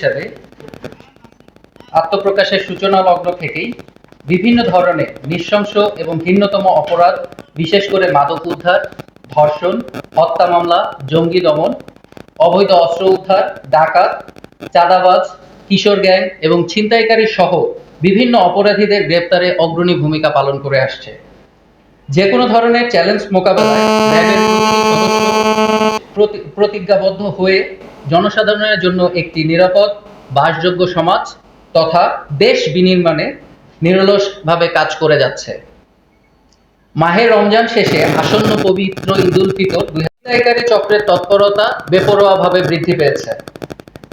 হিসাবে আত্মপ্রকাশের সূচনা লগ্ন থেকেই বিভিন্ন ধরনের নৃশংস এবং ভিন্নতম অপরাধ, বিশেষ করে মাদক উদ্ধার, ধর্ষণ, হত্যা মামলা, জঙ্গি দমন, অবৈধ অস্ত্র উদ্ধার, ডাকাত, চাঁদাবাজ, কিশোর গ্যাং এবং ছিনতাইকারী সহ বিভিন্ন অপরাধীদের গ্রেপ্তারে অগ্রণী ভূমিকা পালন করে আসছে। যে কোনো ধরনের চ্যালেঞ্জ মোকাবেলায় প্রতিজ্ঞাবদ্ধ হয়ে জনসাধারণের জন্য একটি নিরাপদ, বাসযোগ্য সমাজ তথা দেশ বিনির্মাণে নিরলসভাবে কাজ করে যাচ্ছে। মাহে রমজান শেষে আসন্ন পবিত্র ঈদুল ফিতর দুই ছিনতাইকারী চক্রের তৎপরতা বেপরোয়াভাবে বৃদ্ধি পেয়েছে।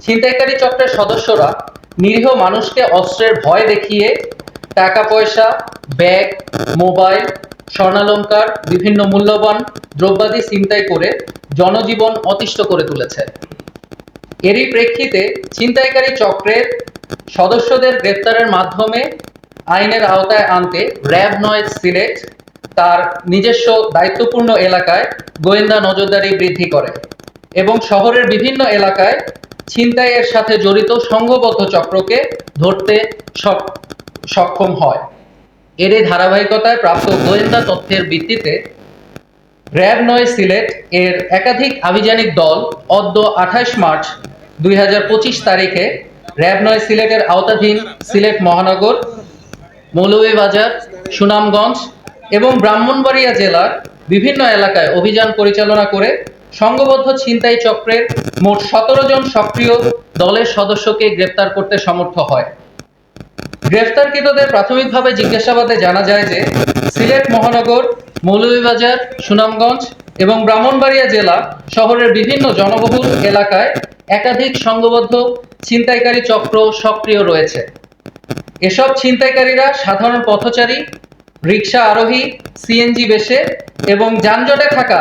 ছিনতাইকারী চক্রের সদস্যরা নিরীহ মানুষকে অস্ত্রের ভয় দেখিয়ে টাকা পয়সা, ব্যাগ, মোবাইল, স্বর্ণালঙ্কার, বিভিন্ন মূল্যবান দ্রব্যাদি ছিনতাই করে জনজীবন অতিষ্ঠ করে তুলেছে। এরই প্রেক্ষিতে ছিনতাইকারী চক্রের সদস্যদের গ্রেপ্তারের মাধ্যমে আইনের আওতায় আনতে র্যাব নয়, সিলেট তার নিজস্ব দায়িত্বপূর্ণ এলাকায় গোয়েন্দা নজরদারি বৃদ্ধি করে এবং শহরের বিভিন্ন এলাকায় ছিনতাইয়ের সাথে জড়িত সংঘবদ্ধ চক্রকে ধরতে সক- সক্ষম হয়। এর ধারাবাহিকতায় প্রাপ্ত গোয়েন্দা তথ্যের ভিত্তিতে র্যাব নয়, সিলেট এর একাধিক আভিযানিক দল অদ্য আঠাশ মার্চ দুই হাজার পঁচিশ তারিখে র্যাব নয়, সিলেটের আওতাধীন সিলেট মহানগর মৌলভীবাজার সুনামগঞ্জ এবং ব্রাহ্মণবাড়িয়া জেলার বিভিন্ন এলাকায় অভিযান পরিচালনা করে সংঘবদ্ধ ছিনতাই চক্রের মোট সতেরো জন সক্রিয় দলের সদস্যকে গ্রেপ্তার করতে সমর্থ হয়। গ্রেফতারকৃতদের প্রাথমিকভাবে জিজ্ঞাসাবাদে জানা যায় যে সিলেট মহানগর মৌলভীবাজার, সুনামগঞ্জ এবং ব্রাহ্মণবাড়িয়া জেলা শহরের বিভিন্ন জনবহুল এলাকায় একাধিক সংঘবদ্ধ ছিনতাইকারী চক্র সক্রিয় রয়েছে। এসব ছিনতাইকারীরা সাধারণ পথচারী রিক্সা আরোহী, সিএনজি বেশে এবং যানজটে থাকা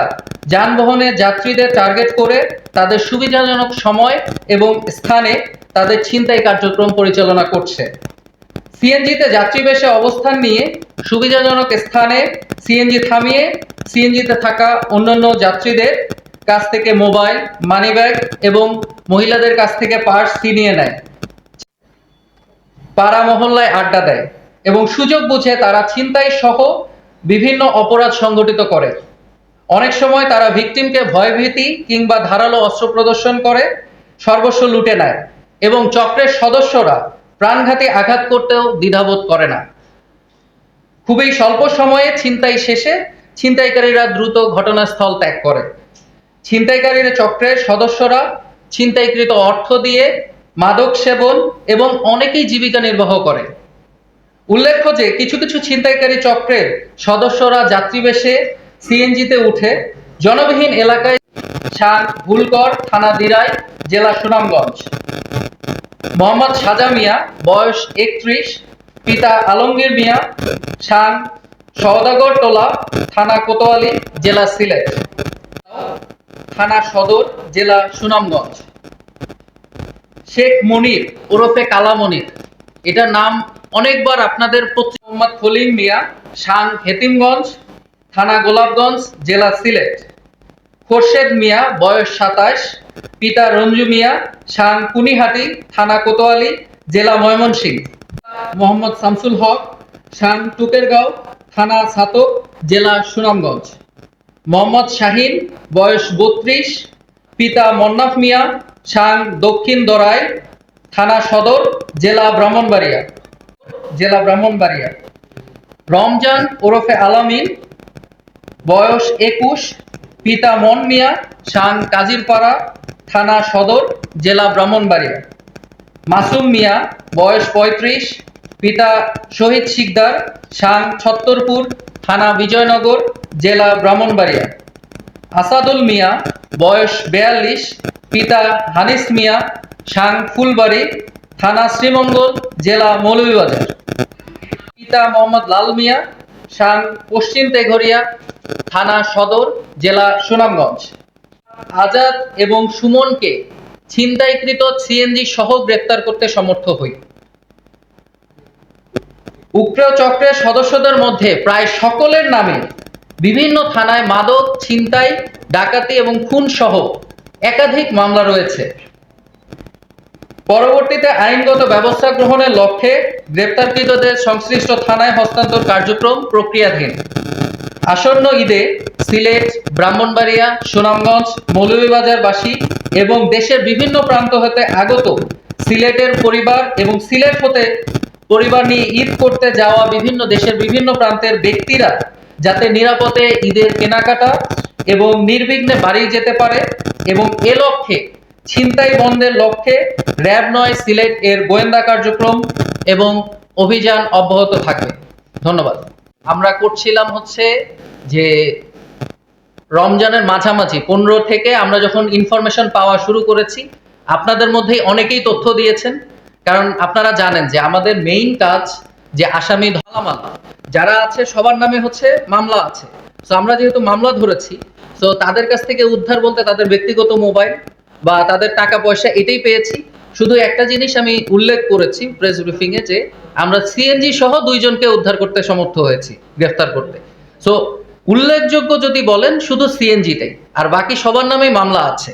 যানবাহনের যাত্রীদের টার্গেট করে তাদের সুবিধাজনক সময় এবং স্থানে তাদের ছিনতাই কার্যক্রম পরিচালনা করছে। সিএনজিতে যাত্রী বেশে অবস্থান নিয়ে সুবিধাজনক স্থানে সিএনজি থামিয়ে সিএনজিতে থাকা অন্যান্য যাত্রীদের কাছ থেকে মোবাইল, মানিব্যাগ এবং মহিলাদের কাছ থেকে পার্স ছিনিয়ে নেয়। পাড়া মহল্লায় আড্ডা দেয় এবং সুযোগ বুঝে তারা ছিনতাই সহ বিভিন্ন অপরাধ সংগঠিত করে। অনেক সময় তারা ভিকটিমকে ভয়ভীতি কিংবা ধারালো অস্ত্র প্রদর্শন করে, সর্বস্ব লুটে নেয় এবং চক্রের সদস্যরা প্রাণঘাতী আঘাত করতেও দ্বিধাবোধ করে না। খুবই স্বল্প সময়ে ছিনতাই শেষে ছিনতাইকারীরা দ্রুত ঘটনাস্থল ত্যাগ করে। ছিনতাইকারীর চক্রের সদস্যরা ছিনতাইকৃত অর্থ দিয়ে মাদক সেবন এবং অনেকেই জীবিকা নির্বাহ করে। উল্লেখ্য যে, কিছু কিছু ছিনতাইকারী চক্রের সদস্যরা যাত্রীবেশে সিএনজিতে উঠে জনবিহীন এলাকায় শান ভুলকর থানা দিরাই, জেলা সুনামগঞ্জ। মোহাম্মদ সাজা মিয়া, বয়স একত্রিশ, পিতা আলমগীর মিয়া, শান সওদাগর টোলা, থানা কোতোয়ালি, জেলা সিলেট। থানা সদর, জেলা সুনামগঞ্জ। শেখ মনির, ওরফে কালা মনির। এটার নাম অনেকবার আপনাদের মোহাম্মদ খলিল মিয়া, শান হেতিমগঞ্জ, থানা গোলাপগঞ্জ, জেলা সিলেট। খোরশেদ মিয়া, বয়স সাতাশ, পিতা রঞ্জু মিয়া, শান কুনিহাটি, থানা কোতোয়ালি, জেলা ময়মনসিংহ। মোহাম্মদ শামসুল হক, শান টুকেরগাঁও থানা ছাতক জেলা সুনামগঞ্জ। মোহাম্মদ শাহিন, বয়স বত্রিশ, পিতা মন্নাফ মিয়া, শান দক্ষিণ দরাই, থানা সদর, জেলা ব্রাহ্মণবাড়িয়া। জেলা ব্রাহ্মণবাড়িয়া। রমজান ওরফে আলামিন, বয়স একুশ পিতা মন মিয়া শান কাজিরপাড়া থানা সদর, জেলা ব্রাহ্মণবাড়িয়া। মাসুম মিয়া, বয়স পঁয়ত্রিশ, পিতা শহীদ শিকদার, শান ছত্তরপুর, থানা বিজয়নগর, জেলা ব্রাহ্মণবাড়িয়া। আসাদুল মিয়া, বয়স বেয়াল্লিশ, পিতা হানিস মিয়া শাং ফুলবাড়ি, থানা শ্রীমঙ্গল, জেলা মৌলভীবাজার। পিতা মোহাম্মদ লাল মিয়া শাং পশ্চিম তেঘরিয়া থানা সদর, জেলা সুনামগঞ্জ। আজাদ এবং সুমনকে ছিনতাইকৃত সিএনজি সহ গ্রেপ্তার করতে সমর্থ হই। উক্রেয় চক্রের সদস্যদের মধ্যে প্রায় সকলের নামে বিভিন্ন থানায় মাদক, ছিনতাই, ডাকাতি এবং খুন সহ একাধিক মামলা রয়েছে। পরবর্তীতে আইনগত ব্যবস্থা গ্রহণের লক্ষ্যে গ্রেপ্তারকৃতদের সংশ্লিষ্ট থানায় হস্তান্তর কার্যক্রম প্রক্রিয়াধীন। আসন্ন ঈদে সিলেট, ব্রাহ্মণবাড়িয়া, সুনামগঞ্জ, মৌলভীবাজারবাসী এবং দেশের বিভিন্ন প্রান্ত হতে আগত সিলেটের পরিবার এবং সিলেট হতে পরিবার নিয়ে ঈদ করতে যাওয়া বিভিন্ন দেশের বিভিন্ন প্রান্তের ব্যক্তিরা যাতে নিরাপদে ঈদের কেনাকাটা এবং নির্বিঘ্নে বাড়ি যেতে পারে এবং এ লক্ষ্যে, ছিনতাই বন্ধের লক্ষ্যে র্যাব নয়, সিলেট এর গোয়েন্দা কার্যক্রম এবং অভিযান অব্যাহত থাকবে ধন্যবাদ। আমরা করছিলাম হচ্ছে যে রমজানের মাঝামাঝি পনেরো থেকে আমরা যখন ইনফরমেশন পাওয়া শুরু করেছি, আপনাদের মধ্যে অনেকেই তথ্য দিয়েছেন। কারণ আপনারা জানেন যে আমাদের মেইন কাজ যে আসামি ধরামাল যারা আছে সবার নামে হচ্ছে মামলা আছে। তো আমরা যেহেতু মামলা ধরেছি তো তাদের কাছ থেকে উদ্ধার বলতে তাদের ব্যক্তিগত মোবাইল বা তাদের টাকা পয়সা এটাই পেয়েছি। শুধু একটা জিনিস আমি উল্লেখ করেছি প্রেস ব্রিফিং এ যে আমরা সিএনজি সহ দুইজনকে উদ্ধার করতে সমর্থ হয়েছি, গ্রেফতার করতে। সো উল্লেখযোগ্য যদি বলেন শুধু সিএনজিটাই আর বাকি সবার নামেই মামলা আছে।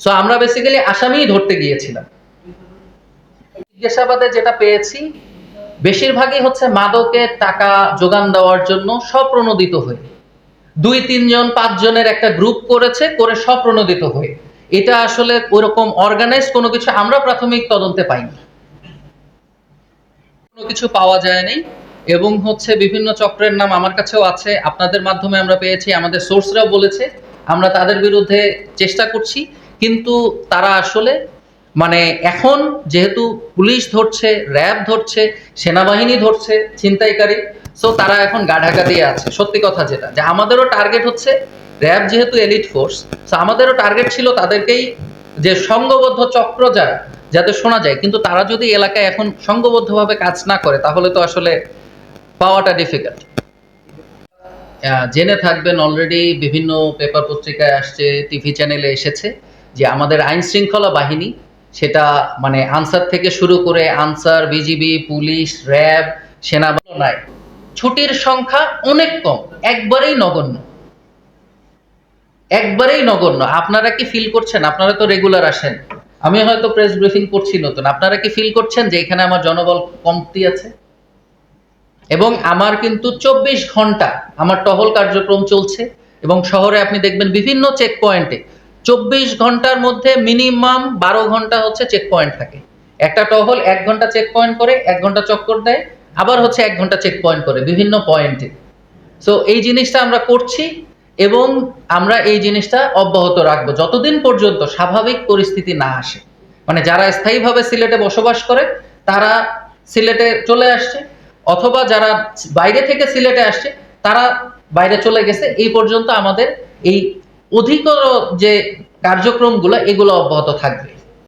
সো আমরা বেসিক্যালি আসামিই ধরতে গিয়েছিলাম। জিজ্ঞাসাবাদে যেটা পেয়েছি, বেশিরভাগই হচ্ছে মাদকের টাকা যোগান দেওয়ার জন্য স্বপ্রণোদিত হয়ে। দুই, তিনজন, পাঁচজনের একটা গ্রুপ করেছে, করে স্বপ্রণোদিত হয়ে। এটা আসলে ওরকম অর্গানাইজ কোনো কিছু আমরা প্রাথমিক তদন্তে পাইনি। কোনো কিছু পাওয়া যায় নাই এবং হচ্ছে বিভিন্ন চক্রের নাম আমার কাছেও আছে, আপনাদের মাধ্যমে আমরা পেয়েছি, আমাদের সোর্সরাও বলেছে, আমরা তাদের বিরুদ্ধে চেষ্টা করছি, কিন্তু তারা আসলে মানে এখন যেহেতু পুলিশ ধরছে, র্যাব ধরছে, সেনাবাহিনী ধরছে, ছিনতাইকারী সো তারা এখন গা ঢাকা দিয়ে আছে। সত্যি কথা যেটা, যে আমাদেরও টার্গেট হচ্ছে র্যাব যেহেতু এলিট ফোর্স আমাদেরও টার্গেট ছিল তাদেরকেই যে সংঘবদ্ধ চক্র যারা যাতে শোনা যায়। কিন্তু তারা যদি এলাকায় এখন সংঘবদ্ধভাবে কাজ না করে, তাহলে তো আসলে পাওয়াটা ডিফিকাল্ট জেনে থাকবেন অলরেডি বিভিন্ন পেপার পত্রিকায় আসছে টিভি চ্যানেলে এসেছে যে আমাদের আইন শৃঙ্খলা বাহিনী সেটা মানে আনসার থেকে শুরু করে আনসার, বিজিবি, পুলিশ র্যাব সেনাবাহিনী ছুটির সংখ্যা অনেক কম, একবারেই নগণ্য। একবারেই নগণ্য। আপনারা কি ফিল করছেন? আপনারা তো রেগুলার আসেন। আমি হয়তো প্রেস ব্রিফিং করছি নতুন। আপনারা কি ফিল করছেন যে এখানে আমার জনবল কমতি আছে? এবং আমার কিন্তু চব্বিশ ঘণ্টা আমার টহল কার্যক্রম চলছে এবং শহরে আপনি দেখবেন বিভিন্ন চেক পয়েন্টে চব্বিশ ঘণ্টার মধ্যে মিনিমাম বারো ঘণ্টা হচ্ছে চেক পয়েন্ট থাকে। একটা টহল এক ঘণ্টা চেক পয়েন্ট করে, এক ঘণ্টা চক্কর দেয়, আবার হচ্ছে এক ঘণ্টা চেক পয়েন্ট করে বিভিন্ন পয়েন্টে সো এই জিনিসটা আমরা করছি। এবং আমরা এই জিনিসটা অব্যাহত রাখব। যতদিন পর্যন্ত স্বাভাবিক পরিস্থিতি না আসে মানে যারা স্থায়ীভাবে সিলেটে বসবাস করে, তারা সিলেটে চলে আসছে, অথবা যারা বাইরে থেকে সিলেটে আসছে, তারা বাইরে চলে গেছে, এই পর্যন্ত আমাদের এই অধিকর যে কার্যক্রমগুলো, এগুলো অব্যাহত থাকবে।